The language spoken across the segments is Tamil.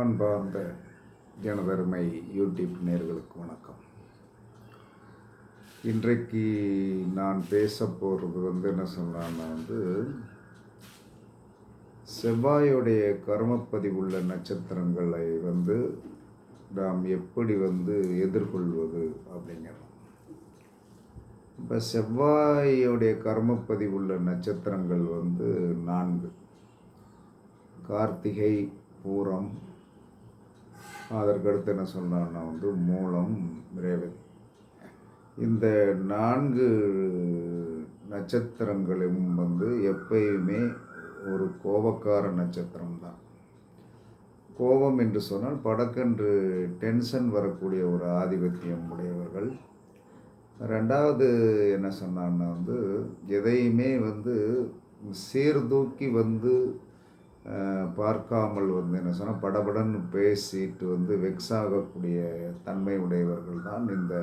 அன்பார்ந்த ஜனதருமை யூடியூப் நேர்களுக்கு வணக்கம். இன்றைக்கு நான் பேச போகிறது வந்து என்ன சொன்னான்னா வந்து செவ்வாயுடைய கர்மப்பதிவுள்ள நட்சத்திரங்களை வந்து நாம் எப்படி வந்து எதிர்கொள்வது அப்படிங்கிறது இப்போ செவ்வாயுடைய கர்மப்பதிவுள்ள நட்சத்திரங்கள் வந்து நான்கு. கார்த்திகை பூரம் அதற்கடுத்து என்ன சொல்கிறான்னா வந்து மூலம் ரேவதி இந்த நான்கு நட்சத்திரங்களும் வந்து எப்பயுமே ஒரு கோபக்கார நட்சத்திரம் தான் கோபம் என்று சொன்னால் படக்கென்று டென்ஷன் வரக்கூடிய ஒரு ஆதிபத்தியம் உடையவர்கள். ரெண்டாவது என்ன சொன்னான்னா வந்து எதையுமே வந்து சீர்தூக்கி வந்து பார்க்காமல் வந்து என்ன சொன்னால் படபடன்னு பேசிட்டு வந்து வெக்ஸ் ஆகக்கூடிய தன்மை உடையவர்கள் தான் இந்த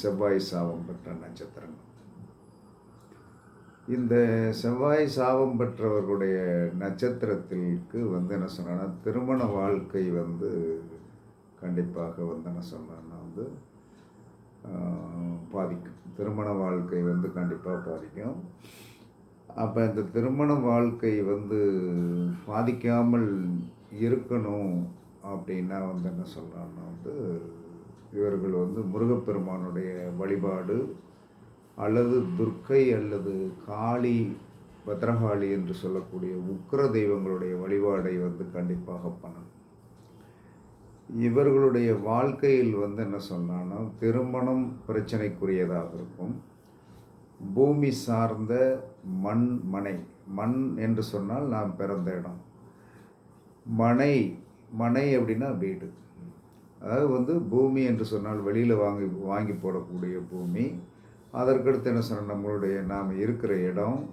செவ்வாய் சாபம் பெற்ற நட்சத்திரங்கள். இந்த செவ்வாய் சாபம் பெற்றவர்களுடைய நட்சத்திரத்திற்கு வந்து என்ன சொன்னா திருமண வாழ்க்கை வந்து கண்டிப்பாக வந்து என்ன சொன்னா வந்து பாதிக்கும். திருமண வாழ்க்கை வந்து கண்டிப்பாக பாதிக்கும். அப்போ இந்த திருமண வாழ்க்கை வந்து பாதிக்காமல் இருக்கணும் அப்படின்னா வந்து என்ன சொல்கிறான்னா வந்து இவர்கள் வந்து முருகப்பெருமானுடைய வழிபாடு அல்லது துர்க்கை அல்லது காளி பத்ரகாளி என்று சொல்லக்கூடிய உக்கிர தெய்வங்களுடைய வழிபாடை வந்து கண்டிப்பாக பண்ணணும். இவர்களுடைய வாழ்க்கையில் வந்து என்ன சொன்னான்னா திருமணம் பிரச்சனைக்குரியதாக இருக்கும். பூமி சார்ந்த மண் மனை மண் என்று சொன்னால் நாம் பிறந்த இடம். மனை மனை அப்படின்னா வீடு. அதாவது வந்து பூமி என்று சொன்னால் வெளியில் வாங்கி வாங்கி போடக்கூடிய பூமி. அதற்கடுத்து என்ன சொன்ன நம்மளுடைய நாம் இருக்கிற இடம்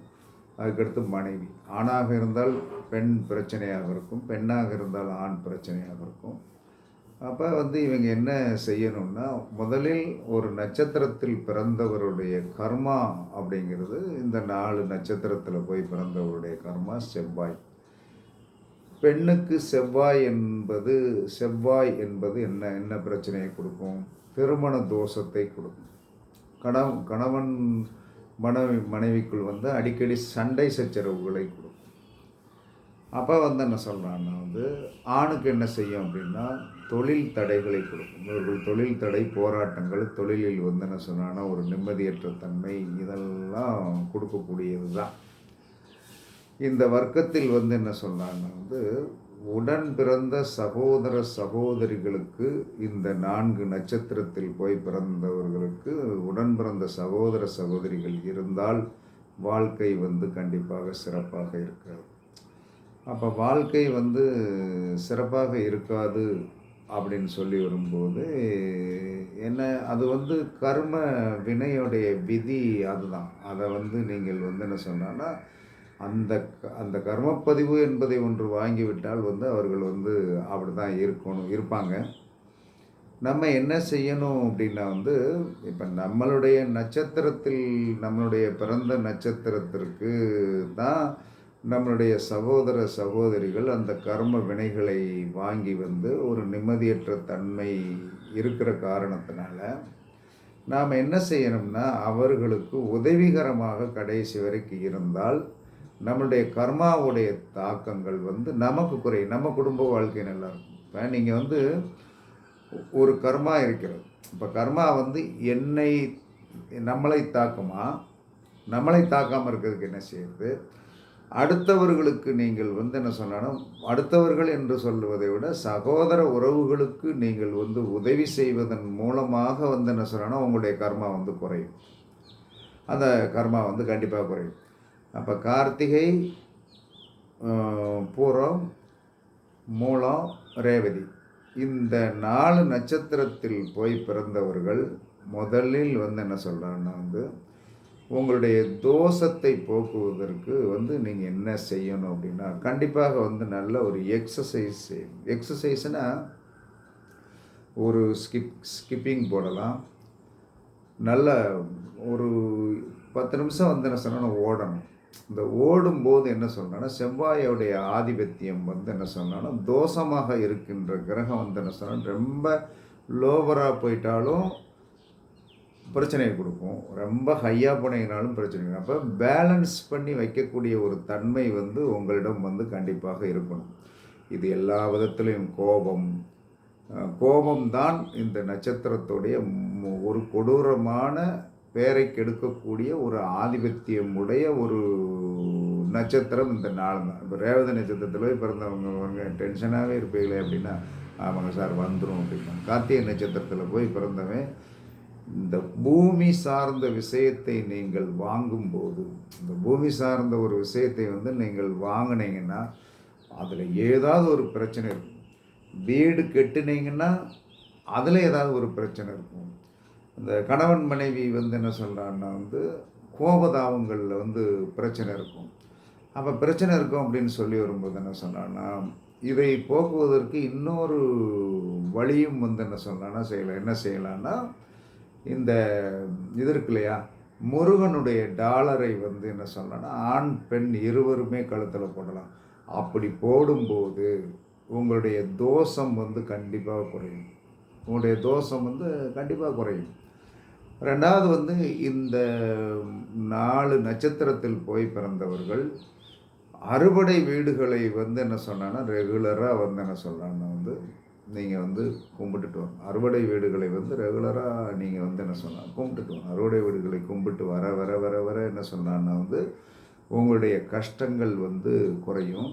அதுக்கடுத்து மனைவி. ஆணாக இருந்தால் பெண் பிரச்சனையாக இருக்கும் பெண்ணாக இருந்தால் ஆண் பிரச்சனையாக இருக்கும். அப்போ வந்து இவங்க என்ன செய்யணும்னா முதலில் ஒரு நட்சத்திரத்தில் பிறந்தவருடைய கர்மா அப்படிங்கிறது இந்த நாலு நட்சத்திரத்தில் போய் பிறந்தவருடைய கர்மா செவ்வாய். பெண்ணுக்கு செவ்வாய் என்பது செவ்வாய் என்பது என்ன என்ன பிரச்சனையை கொடுக்கும்? திருமண தோஷத்தை கொடுக்கும். கணவன் கணவன் மனைவி மனைவிக்குள் வந்து அடிக்கடி சண்டை சச்சரவுகளை கொடுக்கும். அப்போ வந்து என்ன சொல்கிறான்னா வந்து ஆணுக்கு என்ன செய்யும் அப்படின்னா தொழில் தடைகளை கொடுக்கும். இவர்கள் தொழில் தடை போராட்டங்கள் தொழிலில் வந்து என்ன சொன்னான்னா ஒரு நிம்மதியற்ற தன்மை இதெல்லாம் கொடுக்கக்கூடியது தான் இந்த வர்க்கத்தில் வந்து என்ன சொன்னாங்கன்னா வந்து உடன் பிறந்த சகோதர சகோதரிகளுக்கு இந்த நான்கு நட்சத்திரத்தில் போய் பிறந்தவர்களுக்கு உடன் பிறந்த சகோதர சகோதரிகள் இருந்தால் வாழ்க்கை வந்து கண்டிப்பாக சிறப்பாக இருக்காது அப்போ வாழ்க்கை வந்து சிறப்பாக இருக்காது அப்படின்னு சொல்லி வரும்போது என்ன அது வந்து கர்ம வினையுடைய விதி அதுதான். அதை வந்து நீங்கள் வந்து என்ன சொன்னான்னா அந்த அந்த கர்மப்பதிவு என்பதை ஒன்று வாங்கிவிட்டால் வந்து அவர்கள் வந்து அப்படி தான் இருக்கணும் இருப்பாங்க. நம்ம என்ன செய்யணும் அப்படின்னா வந்து இப்போ நம்மளுடைய நட்சத்திரத்தில் நம்மளுடைய பிறந்த நட்சத்திரத்திற்கு தான் நம்மளுடைய சகோதர சகோதரிகள் அந்த கர்ம வினைகளை வாங்கி வந்து ஒரு நிம்மதியற்ற தன்மை இருக்கிற காரணத்தினால நாம் என்ன செய்யணும்னா அவர்களுக்கு உதவிகரமாக கடைசி வரைக்கும் இருந்தால் நம்மளுடைய கர்மாவுடைய தாக்கங்கள் வந்து நமக்கு குறையும். நம்ம குடும்ப வாழ்க்கை நல்லா இருக்கும் இப்போ நீங்கள் வந்து ஒரு கர்மா இருக்கிறது. இப்போ கர்மா வந்து என்னை நம்மளை தாக்குமா? நம்மளை தாக்காமல் இருக்கிறதுக்கு என்ன செய்யுது? அடுத்தவர்களுக்கு நீங்கள் வந்து என்ன சொன்னாலும் அடுத்தவர்கள் என்று சொல்லுவதை விட சகோதர உறவுகளுக்கு நீங்கள் வந்து உதவி செய்வதன் மூலமாக வந்து என்ன சொன்னாலும் உங்களுடைய கர்மா வந்து குறையும். அந்த கர்மா வந்து கண்டிப்பாக குறையும். அப்போ கார்த்திகை பூரம் மூலம் ரேவதி. இந்த நாலு நட்சத்திரத்தில் போய் பிறந்தவர்கள் முதலில் வந்து என்ன சொல்கிறாங்கன்னா வந்து உங்களுடைய தோஷத்தை போக்குவதற்கு வந்து நீங்கள் என்ன செய்யணும் அப்படின்னா கண்டிப்பாக வந்து நல்ல ஒரு எக்ஸசைஸ் செய்யணும். எக்ஸசைஸ்னால் ஒரு ஸ்கிப் ஸ்கிப்பிங் போடலாம். நல்ல ஒரு பத்து நிமிஷம் வந்து என்ன சொன்னால் ஓடணும். இந்த ஓடும்போது என்ன சொல்கிறேன்னா செவ்வாயோடைய ஆதிபத்தியம் வந்து என்ன சொன்னான்னா தோஷமாக இருக்கின்ற கிரகம் வந்து என்ன சொன்னால் ரொம்ப லோவராக போயிட்டாலும் பிரச்சனையை கொடுக்கும். ரொம்ப ஹையாக போனீங்கனாலும் பிரச்சனை அப்போ பேலன்ஸ் பண்ணி வைக்கக்கூடிய ஒரு தன்மை வந்து உங்களிடம் வந்து கண்டிப்பாக இருக்கணும். இது எல்லா விதத்திலையும் கோபம். கோபம்தான் இந்த நட்சத்திரத்துடைய ஒரு கொடூரமான பேரை கெடுக்கக்கூடிய ஒரு ஆதிபத்தியம் உடைய ஒரு நட்சத்திரம் இந்த நாள் தான் இப்போ ரேவதி நட்சத்திரத்தில் போய் பிறந்தவங்க அவங்க டென்ஷனாகவே இருப்பீங்களே அப்படின்னா ஆமாங்க சார் வந்துடும் அப்படின்னா. கார்த்திகை நட்சத்திரத்தில் போய் பிறந்தவன் இந்த பூமி சார்ந்த விஷயத்தை நீங்கள் வாங்கும்போது இந்த பூமி சார்ந்த ஒரு விஷயத்தை வந்து நீங்கள் வாங்கினீங்கன்னா அதில் ஏதாவது ஒரு பிரச்சனை இருக்கும். வீடு கெட்டுனீங்கன்னா அதில் ஏதாவது ஒரு பிரச்சனை இருக்கும். இந்த கணவன் மனைவி வந்து என்ன சொல்கிறான்னா வந்து கோபதாபங்களில் வந்து பிரச்சனை இருக்கும். அப்போ பிரச்சனை இருக்கும் அப்படின்னு சொல்லி வரும்போது என்ன சொன்னான்னா இதை போக்குவதற்கு இன்னொரு வழியும் வந்து என்ன சொன்னான்னா செய்யலாம். என்ன செய்யலான்னா இந்த இது இருக்கு இல்லையா? முருகனுடைய டாலரை வந்து என்ன சொல்லலாம்னா ஆண் பெண் இருவருமே கழுத்தில் போடலாம். அப்படி போடும்போது உங்களுடைய தோஷம் வந்து கண்டிப்பாக குறையும். உங்களுடைய தோஷம் வந்து கண்டிப்பாக குறையும். ரெண்டாவது வந்து இந்த நாலு நட்சத்திரத்தில் போய் பிறந்தவர்கள் அறுபடை வீடுகளை வந்து என்ன சொன்னான்னா ரெகுலராக வந்து என்ன சொல்கிறாங்கன்னா வந்து நீங்கள் வந்து கும்பிட்டுட்டு வரணும் அறுவடை வீடுகளை வந்து ரெகுலராக நீங்கள் வந்து என்ன சொன்னால் கும்பிட்டுட்டு வரணும் அறுவடை வீடுகளை கும்பிட்டு வர வர வர வர என்ன சொன்னான்னா வந்து உங்களுடைய கஷ்டங்கள் வந்து குறையும்.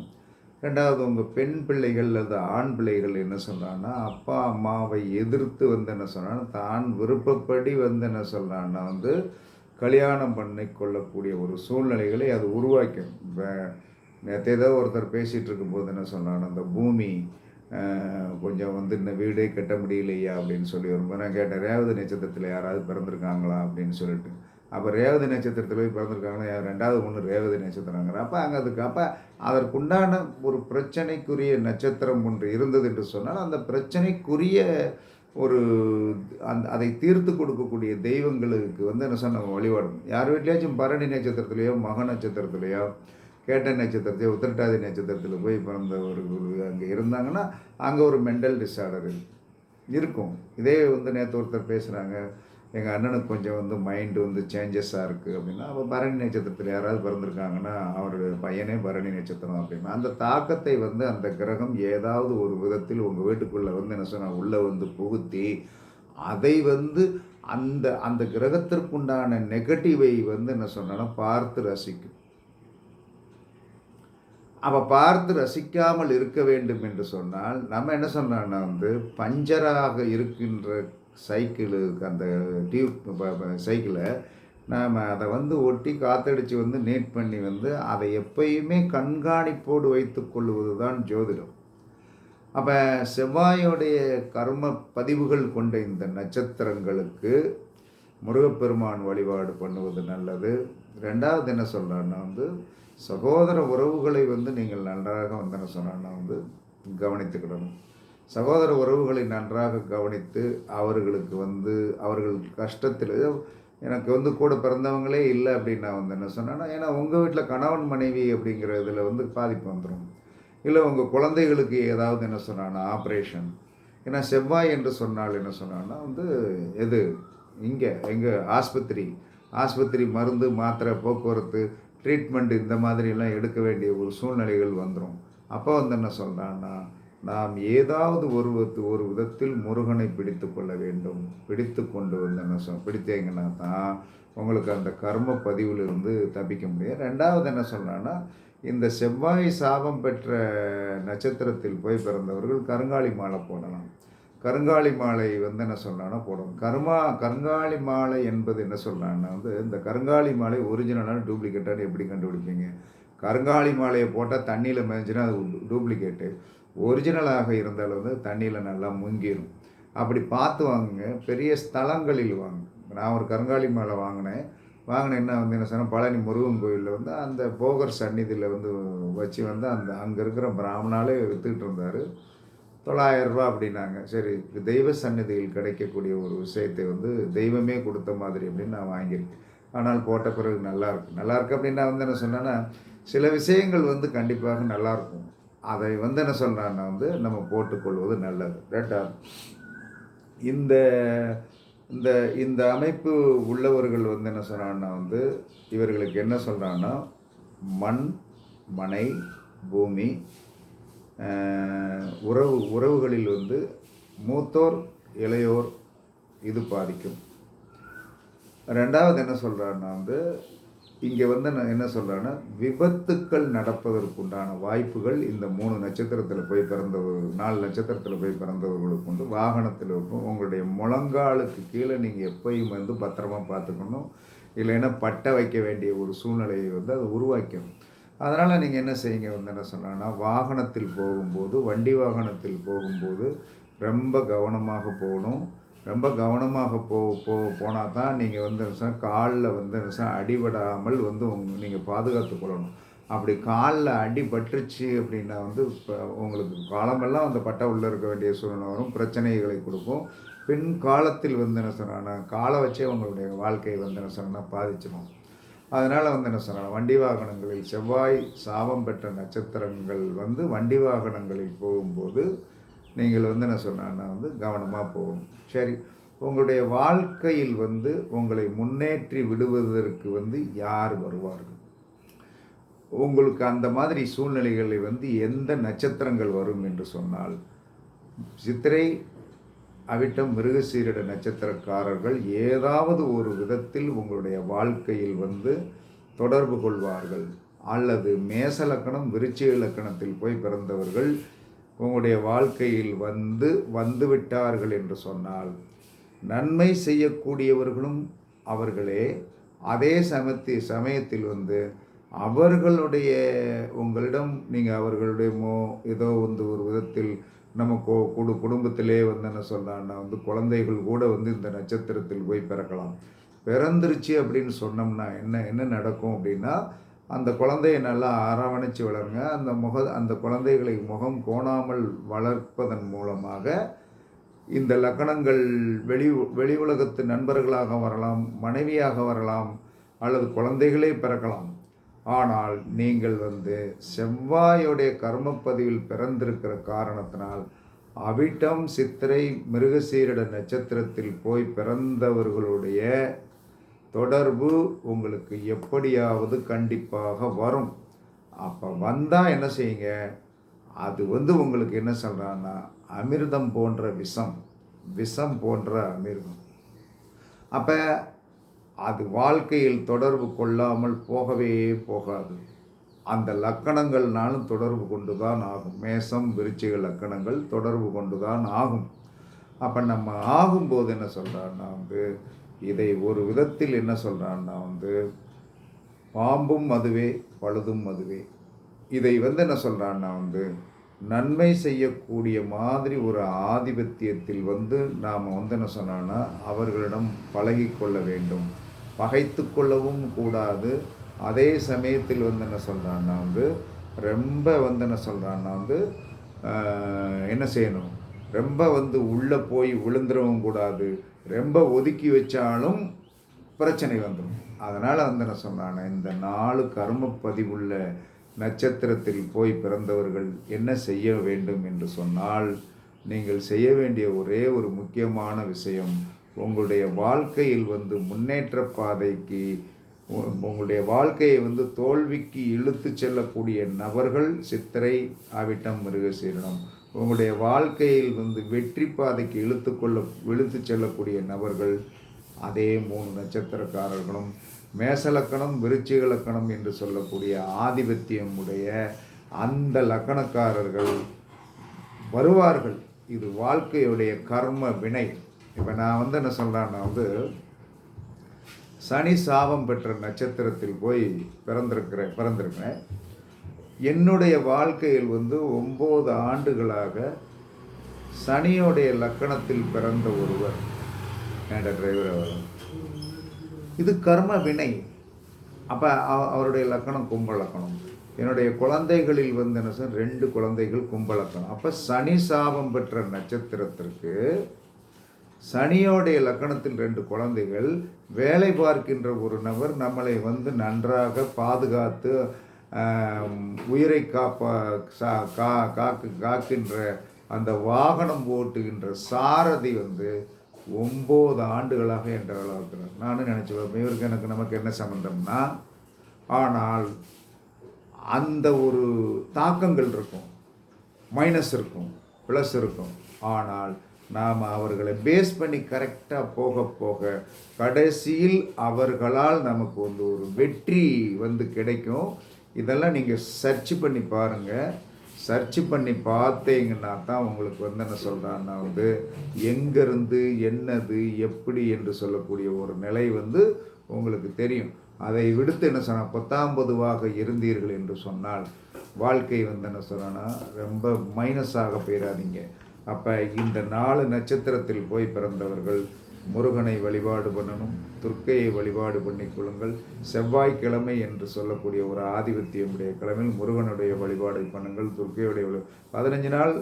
ரெண்டாவது உங்கள் பெண் பிள்ளைகள் அல்லது ஆண் பிள்ளைகள் என்ன சொல்கிறான்னா அப்பா அம்மாவை எதிர்த்து வந்து என்ன சொன்னான்னா தான் விருப்பப்படி வந்து என்ன சொல்கிறான்னா வந்து கல்யாணம் பண்ணி கொள்ளக்கூடிய ஒரு சூழ்நிலைகளை அது உருவாக்கும். இப்போ நேற்று ஏதோ ஒருத்தர் பேசிகிட்டு இருக்கும்போது என்ன சொன்னான்னா அந்த பூமி கொஞ்சம் வந்து இந்த வீடே கட்ட முடியலையா அப்படின்னு சொல்லி வரும்போது நான் கேட்டேன். ரேவதி நட்சத்திரத்தில் யாராவது பிறந்திருக்காங்களா அப்படின்னு சொல்லிட்டு. அப்போ ரேவதி நட்சத்திரத்தில் போய் பிறந்திருக்காங்கன்னா ரெண்டாவது ஒன்று ரேவதி நட்சத்திரங்கிற. அப்போ அங்கே அதுக்கு அப்போ அதற்குண்டான ஒரு பிரச்சனைக்குரிய நட்சத்திரம் ஒன்று இருந்தது என்று சொன்னால் அந்த பிரச்சனைக்குரிய ஒரு அந் அதை தீர்த்து கொடுக்கக்கூடிய தெய்வங்களுக்கு வந்து என்ன சொன்ன வழிபாடும் யார் வீட்லேயாச்சும் பரணி நட்சத்திரத்துலேயோ மக நட்சத்திரத்துலேயோ கேட்ட நட்சத்திரத்தையோ உத்திரட்டாதி நட்சத்திரத்தில் போய் பிறந்த ஒரு குரு அங்கே இருந்தாங்கன்னா அங்கே ஒரு மென்டல் டிஸார்டர் இருக்கும். இதே வந்து நேற்று ஒருத்தர் பேசுகிறாங்க எங்கள் அண்ணனுக்கு கொஞ்சம் வந்து மைண்டு வந்து சேஞ்சஸாக இருக்குது அப்படின்னா அப்போ பரணி நட்சத்திரத்தில் யாராவது பிறந்திருக்காங்கன்னா அவருடைய பையனே பரணி நட்சத்திரம் அப்படின்னா அந்த தாக்கத்தை வந்து அந்த கிரகம் ஏதாவது ஒரு விதத்தில் உங்கள் வீட்டுக்குள்ளே வந்து என்ன சொன்னால் உள்ளே வந்து புகுத்தி அதை வந்து அந்த அந்த கிரகத்திற்குண்டான நெகட்டிவை வந்து என்ன சொன்னாலும் பார்த்து ரசிக்கும். அவள் பார்த்து ரசிக்காமல் இருக்க வேண்டும் என்று சொன்னால் நம்ம என்ன சொன்னோம்னா வந்து பஞ்சராக இருக்கின்ற சைக்கிளு அந்த டியூப் சைக்கிளை நாம் அதை வந்து ஒட்டி காத்தடித்து வந்து நீட் பண்ணி வந்து அதை எப்பயுமே கண்காணிப்போடு வைத்து கொள்வது தான் ஜோதிடம். அப்போ செவ்வாயோடைய கர்ம பதிவுகள் கொண்ட இந்த நட்சத்திரங்களுக்கு முருகப்பெருமான் வழிபாடு பண்ணுவது நல்லது. ரெண்டாவது என்ன சொல்கிறேன்னா வந்து சகோதர உறவுகளை வந்து நீங்கள் நன்றாக வந்து என்ன சொன்னான்னா வந்து கவனித்துக்கிடணும். சகோதர உறவுகளை நன்றாக கவனித்து அவர்களுக்கு வந்து அவர்கள் கஷ்டத்தில் எனக்கு வந்து கூட பிறந்தவங்களே இல்லை அப்படின்னு நான் வந்து என்ன சொன்னேன்னா ஏன்னா உங்கள் வீட்டில் கணவன் மனைவி அப்படிங்கிற இதில் வந்து பாதிப்பு வந்துடும் இல்லை உங்கள் குழந்தைகளுக்கு ஏதாவது என்ன சொன்னான்னா ஆப்ரேஷன் ஏன்னா செவ்வாய் என்று சொன்னால் என்ன சொன்னான்னா வந்து எது? இங்கே எங்கள் ஆஸ்பத்திரி. ஆஸ்பத்திரி மருந்து மாத்திரை போக்குவரத்து ட்ரீட்மெண்ட் இந்த மாதிரிலாம் எடுக்க வேண்டிய ஒரு சூழ்நிலைகள் வந்துடும் அப்போ வந்து என்ன சொல்கிறான்னா நாம் ஏதாவது ஒரு ஒரு விதத்தில் முருகனை பிடித்து கொள்ள வேண்டும். பிடித்து கொண்டு வந்து என்ன சொல் பிடித்தீங்கன்னா தான் உங்களுக்கு அந்த கர்ம பதிவிலிருந்து தப்பிக்க முடியும். ரெண்டாவது என்ன சொல்கிறான்னா இந்த செவ்வாய் சாபம் பெற்ற நட்சத்திரத்தில் போய் பிறந்தவர்கள் கருங்காலி மாலை போடலாம். கருங்காலி மாலை வந்து என்ன சொல்கிறான்னா போடணும். கருமா கருங்காலி மாலை என்பது என்ன சொல்கிறான்னா வந்து இந்த கருங்காலி மாலை ஒரிஜினலான டூப்ளிகேட்டானு எப்படி கண்டுபிடிப்பீங்க? கருங்காலி மாலையை போட்டால் தண்ணியில் மேய்ஞ்சினா அது டூப்ளிகேட்டு ஒரிஜினலாக இருந்தால் வந்து தண்ணியில் நல்லா முங்கிடும் அப்படி பார்த்து வாங்குங்க. பெரிய ஸ்தலங்களில் வாங்க. நான் ஒரு கருங்காலி மாலை வாங்கினேன். வாங்கினேன்னா வந்து என்ன சொன்னால் பழனி முருகன் கோயிலில் வந்து அந்த போகர் சந்நிதியில் வந்து வச்சு வந்து அந்த அங்கே இருக்கிற பிராமணாலே விற்றுக்கிட்டு இருந்தார். தொள்ளாயிரரூபா அப்படின்னாங்க. சரி தெய்வ சந்நிதியில் கிடைக்கக்கூடிய ஒரு விஷயத்தை வந்து தெய்வமே கொடுத்த மாதிரி அப்படின்னு நான் வாங்கியிருக்கேன். ஆனால் போட்ட பிறகு நல்லா நல்லாயிருக்கு அப்படின்னு நான் வந்து என்ன சொன்னேன்னா சில விஷயங்கள் வந்து கண்டிப்பாக நல்லாயிருக்கும் அதை வந்து என்ன சொல்கிறேன்னா வந்து நம்ம போட்டுக்கொள்வது நல்லது. ரைட்டா இந்த இந்த இந்த அமைப்பு உள்ளவர்கள் வந்து என்ன சொல்கிறாங்கன்னா வந்து இவர்களுக்கு என்ன சொல்கிறாங்கன்னா மண் மனை பூமி உறவு உறவுகளில் வந்து மூத்தோர் இளையோர் இது பாதிக்கும். ரெண்டாவது என்ன சொல்கிறான்னா வந்து இங்கே வந்து நான் என்ன சொல்கிறேன்னா விபத்துக்கள் நடப்பதற்குண்டான வாய்ப்புகள் இந்த மூணு நட்சத்திரத்தில் போய் பிறந்தவர் நாலு நட்சத்திரத்தில் போய் பிறந்தவர்களுக்கு உண்டு. வாகனத்தில் இருக்கும் உங்களுடைய முழங்காலுக்கு கீழே நீங்கள் எப்பயும் வந்து பத்திரமா பார்த்துக்கணும். இல்லைன்னா பட்டை வைக்க வேண்டிய ஒரு சூழ்நிலையை வந்து அது உருவாக்கணும் அதனால் நீங்கள் என்ன செய்யுங்க வந்து என்ன சொன்னாங்கன்னா வாகனத்தில் போகும்போது வண்டி வாகனத்தில் போகும்போது ரொம்ப கவனமாக போகணும். ரொம்ப கவனமாக போ போ போனால் தான் நீங்கள் வந்து காலில் வந்து என்ன அடிபடாமல் வந்து உங் நீங்கள் பாதுகாத்து கொள்ளணும். அப்படி காலில் அடிபட்டுருச்சு அப்படின்னா வந்து இப்போ உங்களுக்கு காலமெல்லாம் அந்த பட்டா உள்ளே இருக்க வேண்டிய சூழ்நிலை வரும். பிரச்சனைகளை கொடுக்கும். பின் காலத்தில் வந்து என்ன சொன்னாங்கன்னா காலை வச்சே உங்களுடைய வாழ்க்கையை வந்து என்ன சொன்னால் பாதிச்சிடும். அதனால் வந்து என்ன சொன்னாங்க? வண்டி வாகனங்களில் செவ்வாய் சாபம் பெற்ற நட்சத்திரங்கள் வந்து வண்டி வாகனங்களில் போகும்போது நீங்கள் வந்து என்ன சொன்னா வந்து கவனமாக போகணும். சரி உங்களுடைய வாழ்க்கையில் வந்து உங்களை முன்னேற்றி விடுவதற்கு வந்து யார் வருவார்கள்? உங்களுக்கு அந்த மாதிரி சூழ்நிலைகளில் வந்து எந்த நட்சத்திரங்கள் வரும் என்று சொன்னால் சித்திரை அவிட்டம் மிருகசீரிட நட்சத்திரக்காரர்கள் ஏதாவது ஒரு விதத்தில் உங்களுடைய வாழ்க்கையில் வந்து தொடர்பு கொள்வார்கள். அல்லது மேச லக்கணம் விருச்சிக லக்கணத்தில் போய் பிறந்தவர்கள் உங்களுடைய வாழ்க்கையில் வந்து வந்து விட்டார்கள் என்று சொன்னால் நன்மை செய்யக்கூடியவர்களும் அவர்களே. அதே சமத்தி சமயத்தில் வந்து அவர்களுடைய உங்களிடம் நீங்கள் அவர்களுடைய மோ ஏதோ வந்து ஒரு விதத்தில் நம்ம கோ குடு குடும்பத்திலே வந்து என்ன சொல்லலாம்னா வந்து குழந்தைகள் கூட வந்து இந்த நட்சத்திரத்தில் போய் பிறக்கலாம். பிறந்துருச்சு அப்படின்னு சொன்னோம்னா என்ன என்ன நடக்கும் அப்படின்னா அந்த குழந்தையை நல்லா அரவணைச்சு வளருங்க. அந்த முக அந்த குழந்தைகளை முகம் கோணாமல் வளர்ப்பதன் மூலமாக இந்த லக்கணங்கள் வெளி வெளி உலகத்து நண்பர்களாக வரலாம் மனைவியாக வரலாம் அல்லது குழந்தைகளே பிறக்கலாம். ஆனால் நீங்கள் வந்து செவ்வாயுடைய கர்மப்பதிவில் பிறந்திருக்கிற காரணத்தினால் அவிட்டம் சித்திரை மிருகசீரிட நட்சத்திரத்தில் போய் பிறந்தவர்களுடைய தொடர்பு உங்களுக்கு எப்படியாவது கண்டிப்பாக வரும். அப்போ வந்தால் என்ன செய்யுங்க? அது வந்து உங்களுக்கு என்ன சொல்கிறான்னா அமிர்தம் போன்ற விஷம் விஷம் போன்ற அமிர்தம். அப்போ அது வாழ்க்கையில் தொடர்பு கொள்ளாமல் போகவே போகாது. அந்த லக்கணங்கள்னாலும் தொடர்பு கொண்டு தான் ஆகும். மேசம் விருச்சிக லக்கணங்கள் தொடர்பு கொண்டு தான் ஆகும். அப்போ நம்ம ஆகும்போது என்ன சொல்கிறான்னா வந்து இதை ஒரு விதத்தில் என்ன சொல்கிறான்னா வந்து பாம்பும் அதுவே பழுதும் அதுவே இதை வந்து என்ன சொல்கிறான்னா வந்து நன்மை செய்யக்கூடிய மாதிரி ஒரு ஆதிபத்தியத்தில் வந்து நாம் வந்து என்ன சொன்னோன்னா அவர்களிடம் பழகிக்கொள்ள வேண்டும். பகைத்து கொள்ளவும் கூடாது. அதே சமயத்தில் வந்து என்ன சொல்கிறான்னா வந்து ரொம்ப வந்து என்ன சொல்கிறான்னா வந்து என்ன செய்யணும்? ரொம்ப வந்து உள்ளே போய் விழுந்துடவும் கூடாது. ரொம்ப ஒதுக்கி வச்சாலும் பிரச்சனை வந்துடும் அதனால் வந்து என்ன சொன்னானே இந்த நாலு கர்ம பதிவுள்ள நட்சத்திரத்தில் போய் பிறந்தவர்கள் என்ன செய்ய வேண்டும் என்று சொன்னால் நீங்கள் செய்ய வேண்டிய ஒரே ஒரு முக்கியமான விஷயம் உங்களுடைய வாழ்க்கையில் வந்து முன்னேற்ற பாதைக்கு உங்களுடைய வாழ்க்கையை வந்து தோல்விக்கு இழுத்து செல்லக்கூடிய நபர்கள் சித்திரை ஆவிட்டம் மிருகசீரணம். உங்களுடைய வாழ்க்கையில் வந்து வெற்றி பாதைக்கு இழுத்து கொள்ள இழுத்து செல்லக்கூடிய நபர்கள் அதே மூணு நட்சத்திரக்காரர்களும் மேசலக்கணம் விருச்சிக லக்கணம் என்று சொல்லக்கூடிய ஆதிபத்தியம் உடைய அந்த லக்கணக்காரர்கள் வருவார்கள். இது வாழ்க்கையுடைய கர்ம வினை. இப்போ நான் வந்து என்ன சொல்கிறேன்னா வந்து சனி சாபம் பெற்ற நட்சத்திரத்தில் போய் பிறந்திருக்கிறேன் பிறந்திருக்கிறேன். என்னுடைய வாழ்க்கையில் வந்து ஒம்பது ஆண்டுகளாக சனியோடைய லக்கணத்தில் பிறந்த ஒருவர் என்னோட டிரைவர் அவர். இது கர்ம வினை. அப்போ அவருடைய லக்கணம் கும்பலக்கணம் என்னுடைய குழந்தைகளில் வந்து என்ன சார் ரெண்டு குழந்தைகள் கும்பலக்கணம் அப்போ சனி சாபம் பெற்ற நட்சத்திரத்திற்கு சனியோடைய லக்கணத்தில் ரெண்டு குழந்தைகள் வேலை பார்க்கின்ற ஒரு நபர் நம்மளை வந்து நன்றாக பாதுகாத்து உயிரை காப்பா சா கா காக்கு காக்கின்ற அந்த வாகனம் ஓட்டுகின்ற சாரதி வந்து ஒம்பது ஆண்டுகளாக என்ற இருக்கிறார் நானும் நினச்சி பார்ப்பேன் இவருக்கு எனக்கு நமக்கு என்ன சம்மந்தம்னா ஆனால் அந்த ஒரு தாக்கங்கள் இருக்கும். மைனஸ் இருக்கும் ப்ளஸ் இருக்கும். ஆனால் நாம் அவர்களை பேஸ் பண்ணி கரெக்டாக போக போக கடைசியில் அவர்களால் நமக்கு வந்து ஒரு வெற்றி வந்து கிடைக்கும். இதெல்லாம் நீங்கள் சர்ச் பண்ணி பாருங்கள் சர்ச் பண்ணி பார்த்தீங்கன்னா தான் உங்களுக்கு வந்து என்ன சொல்கிறான்னா வந்து எங்கேருந்து என்னது எப்படி என்று சொல்லக்கூடிய ஒரு நிலை வந்து உங்களுக்கு தெரியும். அதை விடுத்து என்ன சொன்னால் பத்தாம் பொதுவாக இருந்தீர்கள் என்று சொன்னால் வாழ்க்கை வந்து என்ன சொன்னா ரொம்ப மைனஸாக போயிடாதீங்க அப்போ இந்த நாலு நட்சத்திரத்தில் போய் பிறந்தவர்கள் முருகனை வழிபாடு பண்ணணும் துர்க்கையை வழிபாடு பண்ணிக்கொள்ளுங்கள் செவ்வாய்க்கிழமை என்று சொல்லக்கூடிய ஒரு ஆதிபத்தியமுடைய கிழமையில் முருகனுடைய வழிபாடு பண்ணுங்கள் துர்க்கையுடைய வழி பதினஞ்சு நாள்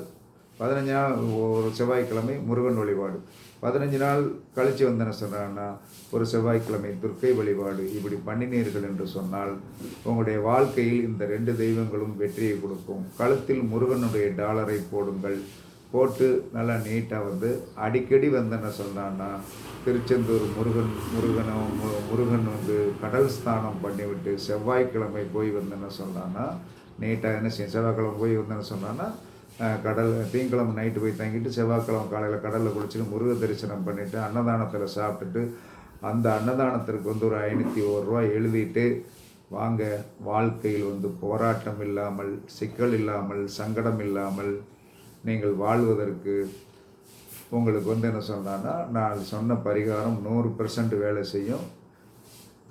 பதினஞ்சு நாள் ஒரு செவ்வாய்க்கிழமை முருகன் வழிபாடு. பதினஞ்சு நாள் கழித்து வந்தன சொன்னான்னா ஒரு செவ்வாய்க்கிழமை துர்க்கை வழிபாடு. இப்படி பண்ணினீர்கள் என்று சொன்னால் உங்களுடைய வாழ்க்கையில் இந்த ரெண்டு தெய்வங்களும் வெற்றியை கொடுக்கும். கழுத்தில் முருகனுடைய டாலரை போடுங்கள். போட்டு நல்லா நீட்டாக வந்து அடிக்கடி வந்து என்ன சொன்னான்னா திருச்செந்தூர் முருகன் முருகனும் மு- முருகன் வந்து கடல் ஸ்நானம் பண்ணிவிட்டு செவ்வாய்க்கிழமை போய் வந்து என்ன சொன்னான்னா நீட்டாக என்ன செய்யும் செவ்வாய்க்கிழமை போய் வந்து என்ன சொன்னான்னா கடல் தீங்கிழமை நைட்டு போய் தங்கிட்டு செவ்வாய்க்கிழமை காலையில் கடலில் குளிச்சுட்டு முருக தரிசனம் பண்ணிவிட்டு அன்னதானத்தில் சாப்பிட்டுட்டு அந்த அன்னதானத்திற்கு வந்து ஒரு ஐநூற்றி ஒரு ரூபா எழுதிட்டு வாங்க வாழ்க்கையில் வந்து போராட்டம் இல்லாமல் சிக்கல் இல்லாமல் சங்கடம் இல்லாமல் நீங்கள் வாழ்வதற்கு உங்களுக்கு வந்து என்ன சொன்னான்னா நான் சொன்ன பரிகாரம் நூறு பெர்சன்ட் வேலை செய்யும்.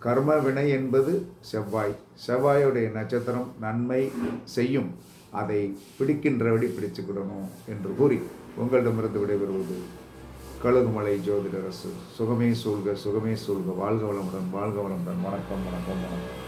கர்ம வினை என்பது செவ்வாய். செவ்வாயுடைய நட்சத்திரம் நன்மை செய்யும். அதை பிடிக்கின்றபடி பிடிச்சுக்கிடணும் என்று கூறி உங்களிடமிருந்து விடைபெறுவது கழுகுமலை ஜோதிடரசு. சுகமே சூழ்க சுகமே சூழ்க. வாழ்க வளமுடன் வாழ்க வளமுடன். வணக்கம் வணக்கம் வணக்கம்.